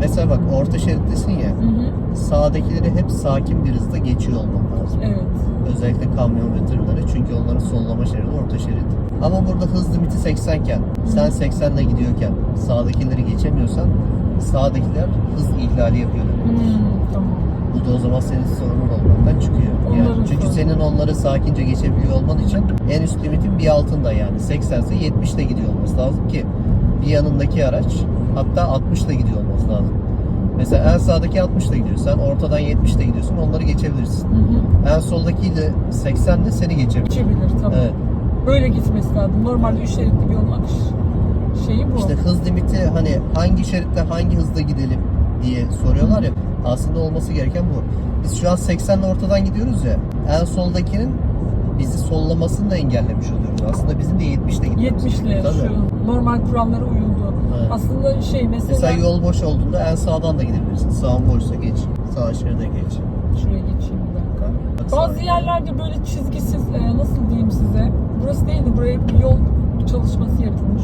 mesela bak orta şerittesin ya. Hı hı. Sağdakileri hep sakin bir hızda geçiyor olman lazım. Evet. Özellikle kamyon ve tırları çünkü onların sollama şeridi orta şerit. Ama burada hız limiti 80 iken sen 80 ile gidiyorken sağdakileri geçemiyorsan sağdakiler hız ihlali yapıyor demektir. Hmm, tamam. Bu da o zaman senin sorunun olmaktan çıkıyor. Onların Yani çünkü sorunu. senin onları sakince geçebiliyor olman için en üst limitin bir altında yani 80 ise 70 ile gidiyor olması lazım ki bir yanındaki araç hatta 60 ile gidiyor olması lazım. Mesela en sağdaki 60 ile gidiyor. Sen ortadan 70 ile gidiyorsun. Onları geçebilirsin. Hı hı. En soldakiyle 80 de seni geçebilir. Geçebilir tamam. Evet. Böyle gitmesi lazım. Normalde 3 şeritli bir yolun akış şeyi bu. İşte hız limiti hani hangi şeritte hangi hızda gidelim diye soruyorlar ya. Aslında olması gereken bu. Biz şu an 80 ile ortadan gidiyoruz ya. En soldakinin sollamasını da engellemiş oluyoruz. Aslında bizim de 70 ile gitmemiz 70 ile şu normal kurallara uyuldu. Evet. Aslında şey mesela, Mesela yol boş olduğunda en sağdan da gidebilirsin. Sağın boşsa geç. Sağ şeride geç. şuraya geçeyim bir dakika. Bak Bazı yerlerde böyle çizgisiz e, nasıl diyeyim size burası değildi buraya bir yol çalışması yapılmış